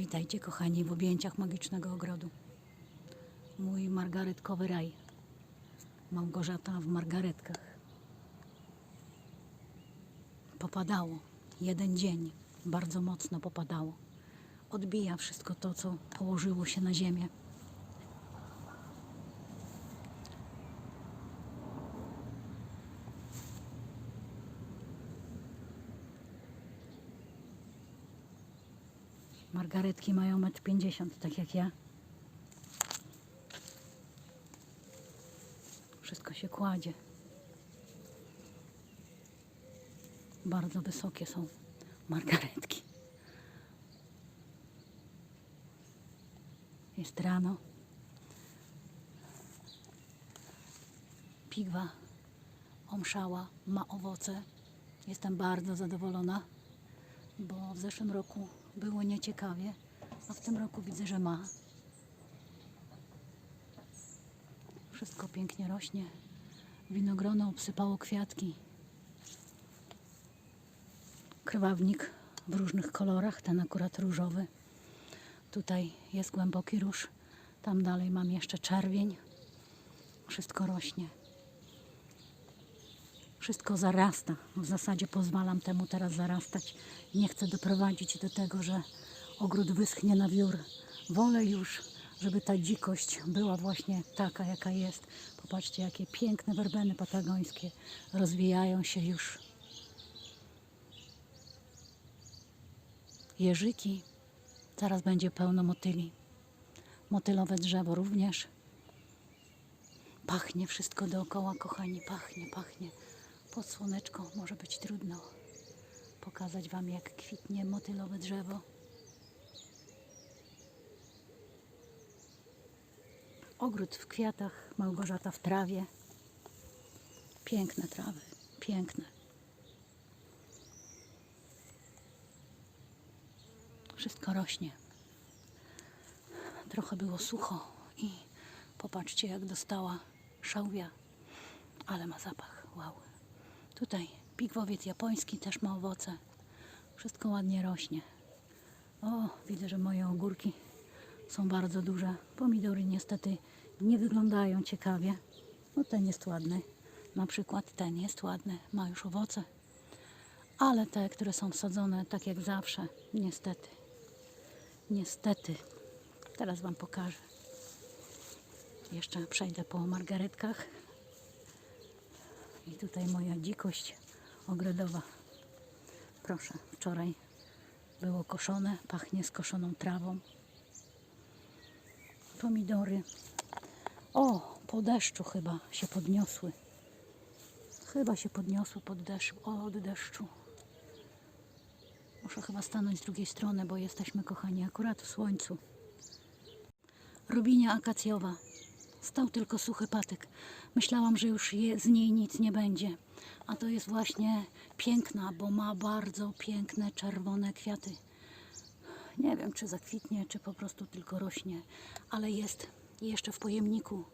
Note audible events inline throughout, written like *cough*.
Witajcie kochani w objęciach magicznego ogrodu. Mój margaretkowy raj. Małgorzata w margaretkach. Popadało. Jeden dzień. Bardzo mocno popadało. Odbija wszystko to, co położyło się na ziemię. Margaretki mają 1,50 m, tak jak ja. Wszystko się kładzie. Bardzo wysokie są margaretki. Jest rano. Pigwa omszała, ma owoce. Jestem bardzo zadowolona bo w zeszłym roku było nieciekawie, a w tym roku widzę, że ma. Wszystko pięknie rośnie. Winogrono obsypało kwiatki. Krwawnik w różnych kolorach, ten akurat różowy. Tutaj jest głęboki róż, tam dalej mam jeszcze czerwień. Wszystko rośnie. Wszystko zarasta. W zasadzie pozwalam temu teraz zarastać. Nie chcę doprowadzić do tego, że ogród wyschnie na wiór. Wolę już, żeby ta dzikość była właśnie taka, jaka jest. Popatrzcie, jakie piękne werbeny patagońskie rozwijają się już. Jeżyki. Zaraz będzie pełno motyli. Motylowe drzewo również. Pachnie wszystko dookoła, kochani, pachnie, pachnie. Pod słoneczko może być trudno pokazać Wam, jak kwitnie motylowe drzewo. Ogród w kwiatach, Małgorzata w trawie. Piękne trawy, piękne. Wszystko rośnie. Trochę było sucho i popatrzcie, jak dostała szałwia, ale ma zapach. Wow. Tutaj pigwowiec japoński też ma owoce. Wszystko ładnie rośnie. O, widzę, że moje ogórki są bardzo duże. Pomidory niestety nie wyglądają ciekawie. No ten jest ładny. Na przykład ten jest ładny, ma już owoce. Ale te, które są wsadzone tak jak zawsze, niestety. Niestety. Teraz Wam pokażę. Jeszcze przejdę po margaretkach. I tutaj moja dzikość ogrodowa. Proszę, wczoraj było koszone, pachnie skoszoną trawą. Pomidory. O, po deszczu chyba się podniosły. Chyba się podniosły pod deszcz, od deszczu. Muszę chyba stanąć z drugiej strony, bo jesteśmy, kochani, akurat w słońcu. Rubinia akacjowa. Stał tylko suchy patyk. Myślałam, że już je, z niej nic nie będzie. A to jest właśnie piękna, bo ma bardzo piękne czerwone kwiaty. Nie wiem, czy zakwitnie, czy po prostu tylko rośnie, ale jest jeszcze w pojemniku.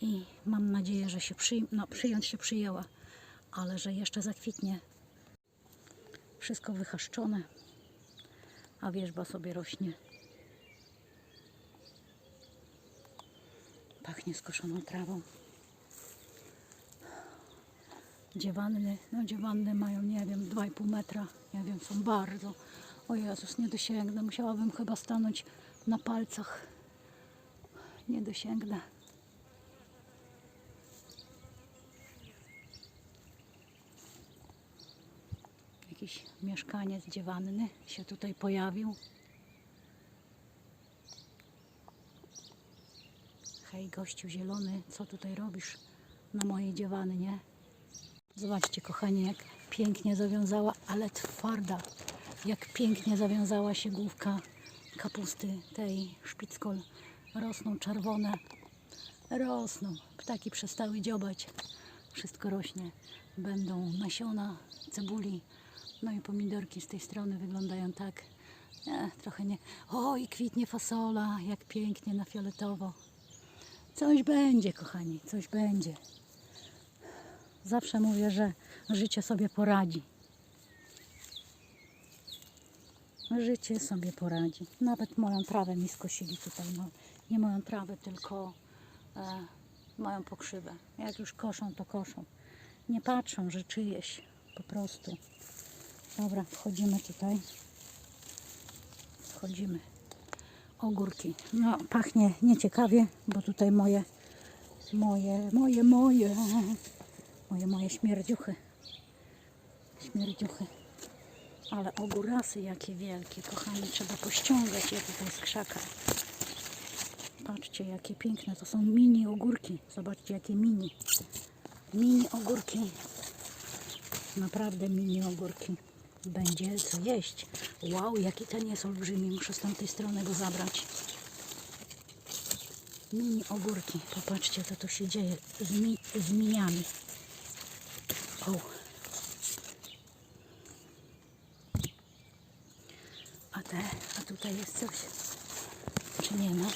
I mam nadzieję, że się przyj- no, przyjąć się przyjęła, ale że jeszcze zakwitnie. Wszystko wychaszczone, a wierzba sobie rośnie. Pachnie skoszoną trawą. Dziewanny, no dziewanny mają, nie wiem, 2,5 metra. Nie wiem, są bardzo. O Jezus, nie dosięgnę. Musiałabym chyba stanąć na palcach. Nie dosięgnę. Jakiś mieszkaniec dziewanny się tutaj pojawił. Hej, gościu zielony, co tutaj robisz na mojej dziewany, nie? Zobaczcie, kochani, jak pięknie zawiązała, ale twarda. Jak pięknie zawiązała się główka kapusty tej szpickol. Rosną czerwone. Rosną. Ptaki przestały dziobać. Wszystko rośnie. Będą nasiona cebuli. No i pomidorki z tej strony wyglądają tak. Nie, trochę nie. O, i kwitnie fasola. Jak pięknie na fioletowo. Coś będzie, kochani, coś będzie. Zawsze mówię, że życie sobie poradzi. Życie sobie poradzi. Nawet moją trawę mi skosili tutaj. No, nie moją trawę, tylko e, moją pokrzywę. Jak już koszą, to koszą. Nie patrzą, że czyjeś. Po prostu. Dobra, wchodzimy tutaj. Wchodzimy. Ogórki. No, pachnie nieciekawie, bo tutaj moje, moje, moje, moje, moje, moje śmierdziuchy. Śmierdziuchy. Ale ogórasy jakie wielkie, kochani, trzeba pościągać je tutaj z krzaka. Patrzcie, jakie piękne, to są mini ogórki. Zobaczcie, jakie mini. Mini ogórki. Naprawdę mini ogórki. Będzie co jeść. Wow, jaki ten jest olbrzymi. Muszę z tamtej strony go zabrać. Mini ogórki. Popatrzcie, co tu się dzieje z, mi, z miniami. O. A te, a tutaj jest coś. Czy nie ma?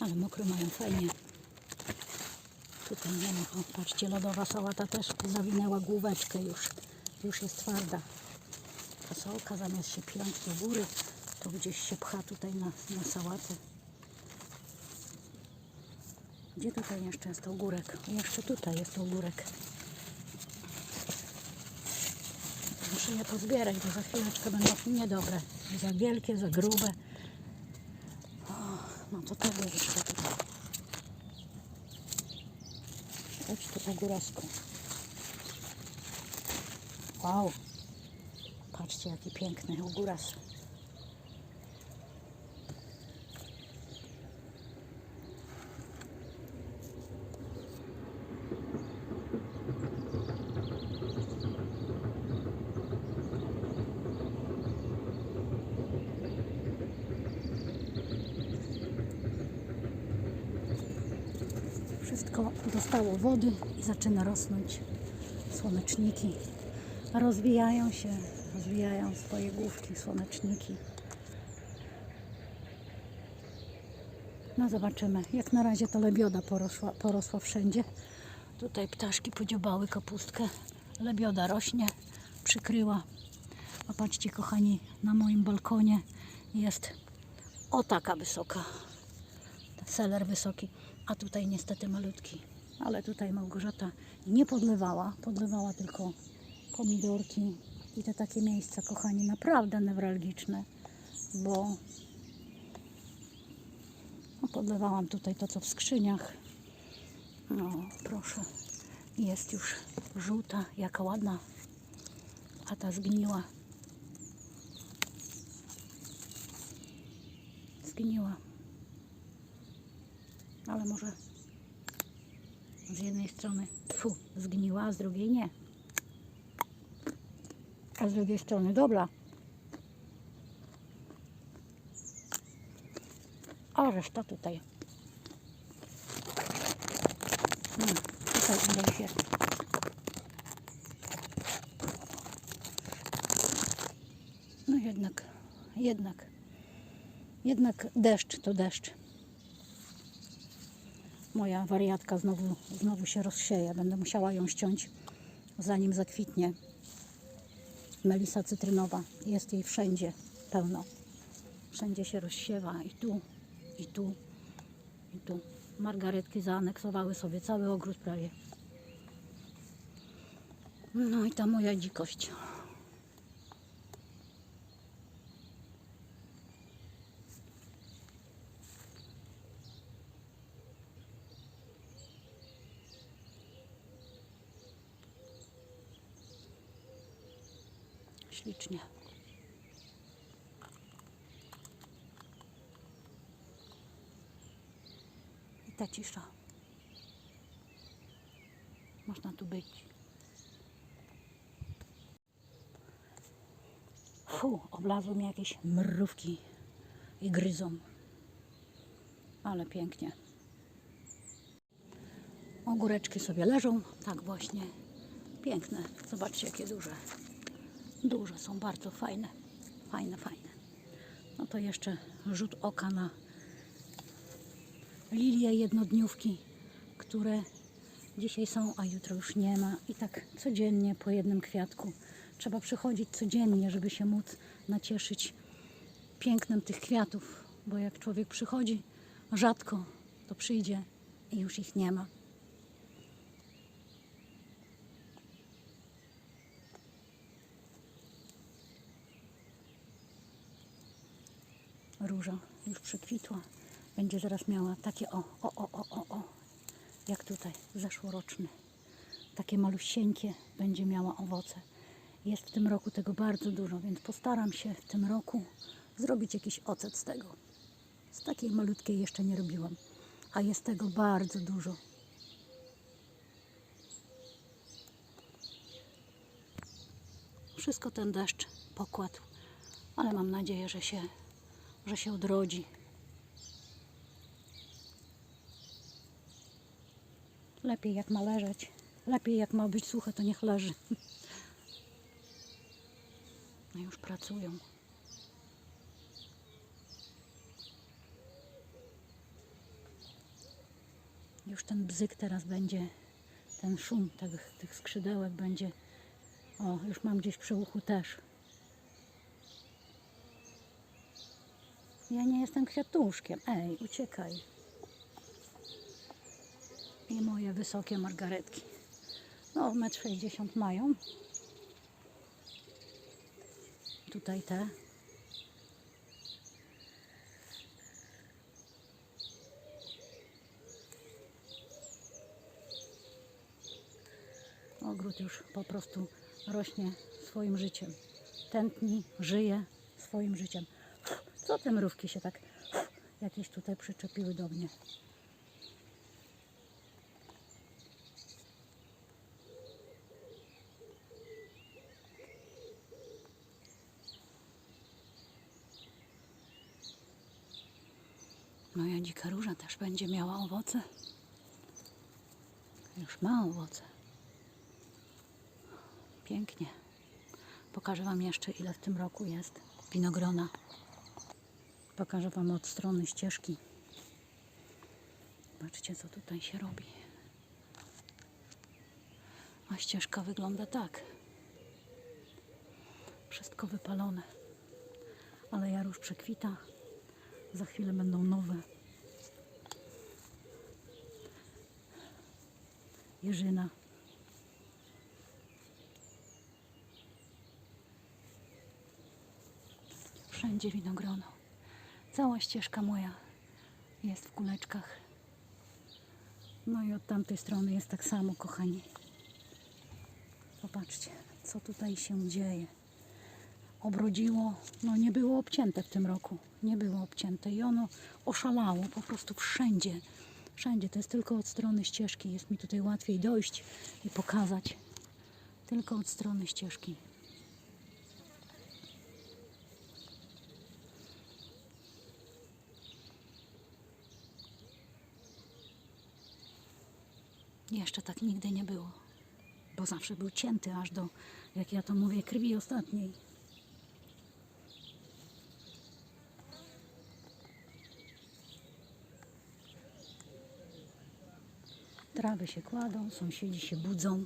Ale mokro mają fajnie. Tutaj nie ma. O, patrzcie, lodowa sałata też zawinęła główeczkę już. Już jest twarda. Fasolka zamiast się piąć do góry, to gdzieś się pcha tutaj na, na sałatę. Gdzie tutaj jeszcze jest ogórek? Jeszcze tutaj jest ogórek. Muszę je pozbierać, bo za chwileczkę będą niedobre. Za wielkie, za grube. O, no to tego jeszcze tutaj. Chodź tu ogórasku. Wow. Patrzcie, jaki piękny ogóras. Wszystko dostało wody i zaczyna rosnąć. Słoneczniki rozwijają się, rozwijają swoje główki, słoneczniki. No zobaczymy. Jak na razie to lebioda porosła, porosła wszędzie. Tutaj ptaszki podziobały kapustkę. Lebioda rośnie, przykryła. A patrzcie kochani, na moim balkonie jest o taka wysoka. Seler wysoki, a tutaj niestety malutki. Ale tutaj Małgorzata nie podlewała, podlewała tylko pomidorki i te takie miejsca, kochani, naprawdę newralgiczne, bo no, podlewałam tutaj to, co w skrzyniach. No, proszę, jest już żółta, jaka ładna, a ta zgniła. Zgniła. Ale może z jednej strony fu, zgniła, a z drugiej nie. A z drugiej strony dobra. A reszta tutaj. No, tutaj się. No jednak, jednak, jednak deszcz to deszcz. Moja wariatka znowu, znowu się rozsieje. Będę musiała ją ściąć, zanim zakwitnie. Melisa cytrynowa. Jest jej wszędzie pełno. Wszędzie się rozsiewa. I tu, i tu, i tu. Margaretki zaaneksowały sobie cały ogród prawie. No i ta moja dzikość. Ślicznie. I ta cisza. Można tu być. Fu, oblazły mnie jakieś mrówki i gryzą. Ale pięknie. Ogóreczki sobie leżą, tak właśnie. Piękne. Zobaczcie, jakie duże. Duże są, bardzo fajne. Fajne, fajne. No to jeszcze rzut oka na lilie jednodniówki, które dzisiaj są, a jutro już nie ma. I tak codziennie po jednym kwiatku Trzeba przychodzić codziennie, żeby się móc nacieszyć pięknem tych kwiatów, bo jak człowiek przychodzi rzadko, to przyjdzie i już ich nie ma. Róża już przekwitła. Będzie zaraz miała takie o, o, o, o, o, o, jak tutaj, zeszłoroczny. Takie malusieńkie będzie miała owoce. Jest w tym roku tego bardzo dużo, więc postaram się w tym roku zrobić jakiś ocet z tego. Z takiej malutkiej jeszcze nie robiłam, a jest tego bardzo dużo. Wszystko ten deszcz pokładł, ale mam nadzieję, że się, że się odrodzi. Lepiej jak ma leżeć, lepiej jak ma być suche, to niech leży. *laughs* No już pracują. Już ten bzyk teraz będzie, ten szum tych, tych skrzydełek będzie. O, już mam gdzieś przy uchu też. Ja nie jestem kwiatuszkiem. Ej, uciekaj. I moje wysokie margaretki. No, 1,60 m mają. Tutaj te. Ogród już po prostu rośnie swoim życiem. Tętni, żyje swoim życiem. Co te mrówki się tak jakieś tutaj przyczepiły do mnie? Moja dzika róża też będzie miała owoce. Już ma owoce. Pięknie. Pokażę Wam jeszcze, ile w tym roku jest winogrona. Pokażę Wam od strony ścieżki. Zobaczcie, co tutaj się robi. A ścieżka wygląda tak. Wszystko wypalone. Ale jarusz przekwita. Za chwilę będą nowe. Jeżyna. Wszędzie winogrono. Cała ścieżka moja jest w kuleczkach. No i od tamtej strony jest tak samo, kochani. Popatrzcie, co tutaj się dzieje. Obrodziło, no nie było obcięte w tym roku. Nie było obcięte i ono oszalało po prostu wszędzie. Wszędzie. To jest tylko od strony ścieżki. Jest mi tutaj łatwiej dojść i pokazać. Tylko od strony ścieżki. Jeszcze tak nigdy nie było, bo zawsze był cięty aż do, jak ja to mówię, krwi ostatniej. Trawy się kładą, sąsiedzi się budzą.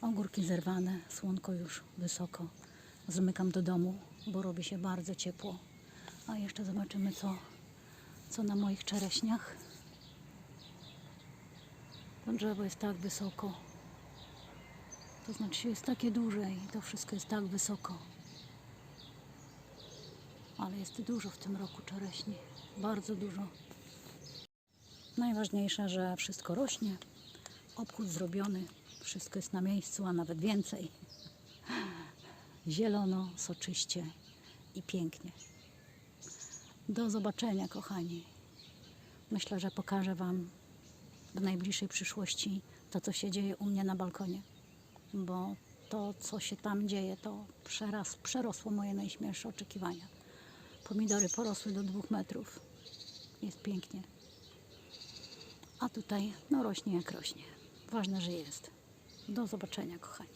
Ogórki zerwane, słonko już wysoko. Zmykam do domu, bo robi się bardzo ciepło. A jeszcze zobaczymy, co, co na moich czereśniach. To drzewo jest tak wysoko. To znaczy jest takie duże i to wszystko jest tak wysoko. Ale jest dużo w tym roku czereśni. Bardzo dużo. Najważniejsze, że wszystko rośnie. Obchód zrobiony. Wszystko jest na miejscu, a nawet więcej. Zielono, soczyście i pięknie. Do zobaczenia, kochani. Myślę, że pokażę Wam w najbliższej przyszłości to, co się dzieje u mnie na balkonie. Bo to, co się tam dzieje, to przeraz, przerosło moje najśmielsze oczekiwania. Pomidory porosły do dwóch metrów. Jest pięknie. A tutaj, no rośnie jak rośnie. Ważne, że jest. Do zobaczenia, kochani.